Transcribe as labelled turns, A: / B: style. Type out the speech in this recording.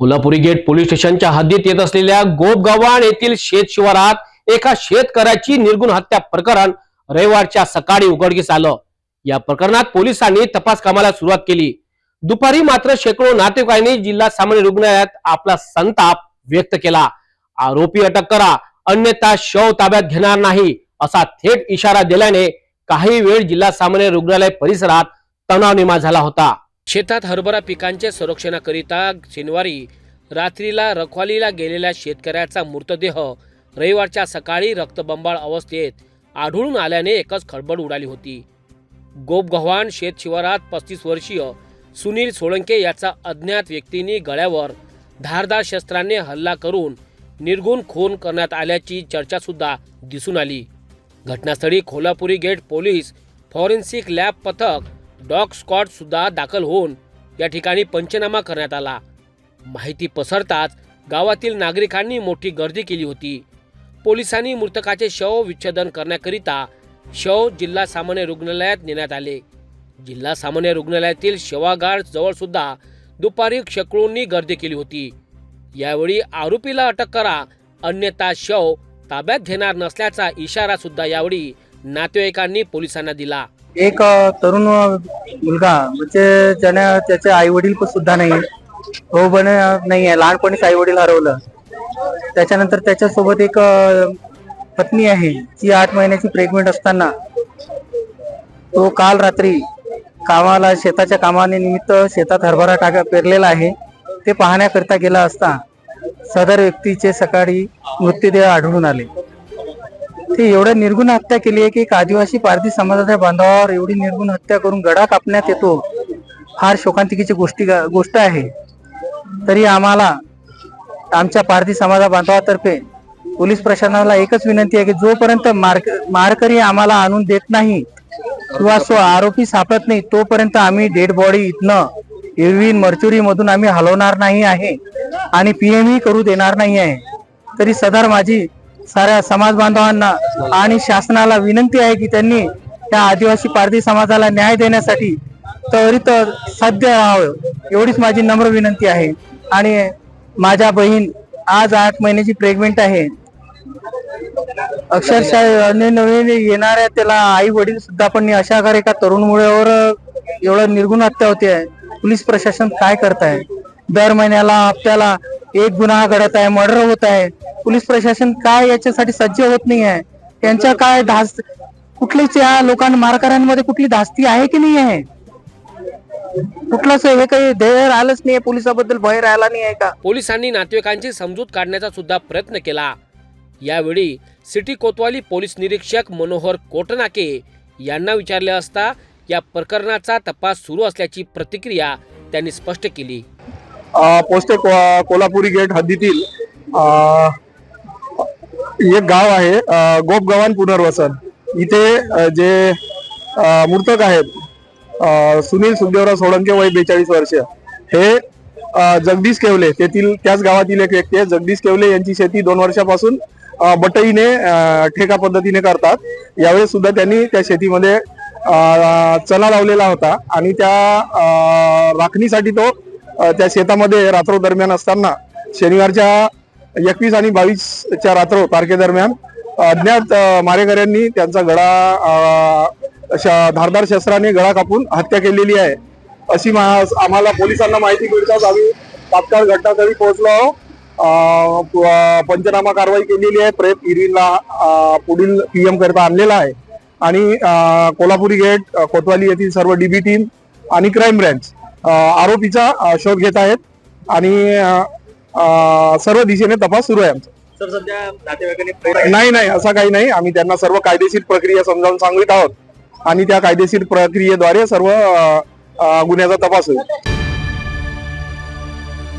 A: Kolhapuri gate police स्टेशनच्या हद्दीत येत असलेल्या गोपगव्हाण येथील शेत शिवारात एका शेतकऱ्याची निर्गुण हत्या प्रकरण रविवारच्या सकाळी उघडकीस आलं. या प्रकरणात पोलिसांनी तपास कामाला सुरुवात केली. दुपारी मात्र शेकडो नातेवाईकांनी जिल्हा सामान्य रुग्णालयात आपला संताप व्यक्त केला. आरोपी अटक करा अन्यथा शव ताब्यात घेणार नाही असा थेट इशारा दिल्याने काही वेळ जिल्हा सामान्य रुग्णालय परिसरात तणाव निर्माण झाला होता. शेतात हरभरा पिकांच्या संरक्षणाकरिता शनिवारी रात्रीला रखवालीला गेलेल्या शेतकऱ्याचा मृतदेह रविवारच्या सकाळी रक्तबंबाळ अवस्थेत आढळून आल्याने एकच खळबळ उडाली होती. गोपगव्हाण शेत शिवारात पस्तीस वर्षीय सुनील सोळंके याचा अज्ञात व्यक्तींनी गळ्यावर धारदार शस्त्राने हल्ला करून निर्गुण खून करण्यात आल्याची चर्चासुद्धा दिसून आली. घटनास्थळी Kolhapuri gate police forensic lab पथक डॉग स्कॉट सुद्धा दाखल होऊन या ठिकाणी पंचनामा करण्यात आला. माहिती पसरताच गावातील नागरिकांनी मोठी गर्दी केली होती. पोलिसांनी मृतकाचे शव विच्छेदन करण्याकरिता शव जिल्हा सामान्य रुग्णालयात नेण्यात आले. जिल्हा सामान्य रुग्णालयातील शवागार जवळ सुद्धा दुपारी शकळूंनी गर्दी केली होती. यावेळी आरोपीला अटक करा अन्यथा शव ताब्यात घेणार नसल्याचा इशारा सुद्धा यावेळी नातेवाईकांनी पोलिसांना दिला.
B: एक तरुण मुलगा म्हणजे ज्याने त्याचे आई वडील सुद्धा नाही हो पण नाही आहे. लहानपणीच आई वडील हरवलं. त्याच्यानंतर त्याच्यासोबत एक पत्नी आहे. जी आठ महिन्याची प्रेग्नेंट असताना तो काल रात्री कामाला शेताच्या कामाने निमित्त शेतात हरभरा टाका पेरलेला आहे. ते पाहण्याकरिता गेला असता सदर व्यक्तीचे सकाळी मृत्यूदेह आढळून आले. ते एवढं निर्गुण हत्या केली आहे की एक आदिवासी पारधी समाजाच्या बांधावर एवढी निर्गुण हत्या करून गडा कापण्यात येतो फार शोकांतिकेची गोष्टी गोष्ट आहे. तरी आम्हाला आमच्या पारधी समाजा बांधवातर्फे पोलीस प्रशासनाला एकच विनंती आहे की जोपर्यंत मार्क मारकरी आम्हाला आणून देत नाही किंवा सो आरोपी सापडत नाही तोपर्यंत आम्ही डेड बॉडी इथनं इरविन मर्चुरी मधून आम्ही हलवणार नाही आहे आणि पीएमही करू देणार नाही आहे. तरी सदर माझी साऱ्या समाज बांधवांना आणि शासनाला विनंती आहे की त्यांनी त्या आदिवासी पारधी समाजाला न्याय देण्यासाठी त्वरित साध्य व्हावं एवढीच माझी नम्र विनंती आहे. आणि माझ्या बहीण आज आठ महिन्याची प्रेग्नेंट आहे. अक्षरशः नवीन येणाऱ्या त्याला आई वडील सुद्धा पण अशा घरी एका तरुण मुळेवर एवढं निर्गुण हत्या होते. आहे पोलीस प्रशासन काय करत आहे दर महिन्याला हप्त्याला एक गुन्हा घडत आहे मर्डर होत आहे. पोलीस प्रशासन काय याच्यासाठी सज्ज होत नाही आहे त्यांच्या काय धास कुठलीच या लोकांना मारकऱ्यांमध्ये कुठली धास्ती आहे की नाही आहे? कुठलंच हे काही ध्येय राहिलंच नाही पोलिसाबद्दल भय राहिला नाही आहे का?
A: पोलिसांनी नातेवाईकांची समजूत काढण्याचा सुद्धा प्रयत्न केला. यावेळी सिटी कोतवाली पोलीस निरीक्षक मनोहर कोटनाके यांना विचारले असता या प्रकरणाचा तपास सुरू असल्याची प्रतिक्रिया त्यांनी स्पष्ट केली.
C: अ, पोस्ट को- कोल्हापुरी गेट हद्दीतील अ, एक गाव आहे अ, गोपगव्हाण पुनर्वसन. इथे जे मृतक आहेत सुनील सुखदेवराव सोळंके वय बेचाळीस वर्ष. हे जगदीश केवले तेथील त्याच गावातील एक व्यक्ती आहे जगदीश केवले यांची शेती दोन वर्षापासून बटईने ठेका पद्धतीने करतात. यावेळेस सुद्धा त्यांनी त्या शेतीमध्ये चला लावलेला होता आणि त्या राखणीसाठी तो त्या शेतामध्ये रात्र दरम्यान असताना शनिवारच्या एकवीस आणि बावीसच्या रात्र तारखेदरम्यान अज्ञात मारेकऱ्यांनी त्यांचा गळा अशा धारदार शस्त्राने गळा कापून हत्या केलेली आहे. अशी मा- आम्हाला पोलिसांना माहिती मिळताच आम्ही तात्काळ घटनास्थळी पोहोचलो आहोत. प- पंचनामा कारवाई केलेली आहे. प्रेत इरीला पुढील पीएम करता आणलेला आहे. आणि कोल्हापुरी गेट कोतवाली येथील सर्व डीबी टीम आणि क्राईम ब्रँच आरोपीचा शोध घेत आहेत. आणि सर्व दिशेने तपास सुरू आहे आमचा.
B: सर सध्या नातेवाईकांनी
C: नाही नाही असं काही नाही. आम्ही त्यांना सर्व कायदेशीर प्रक्रिया समजावून सांगत आहोत. आणि त्या कायदेशीर प्रक्रियेद्वारे सर्व गुन्ह्याचा तपास होईल.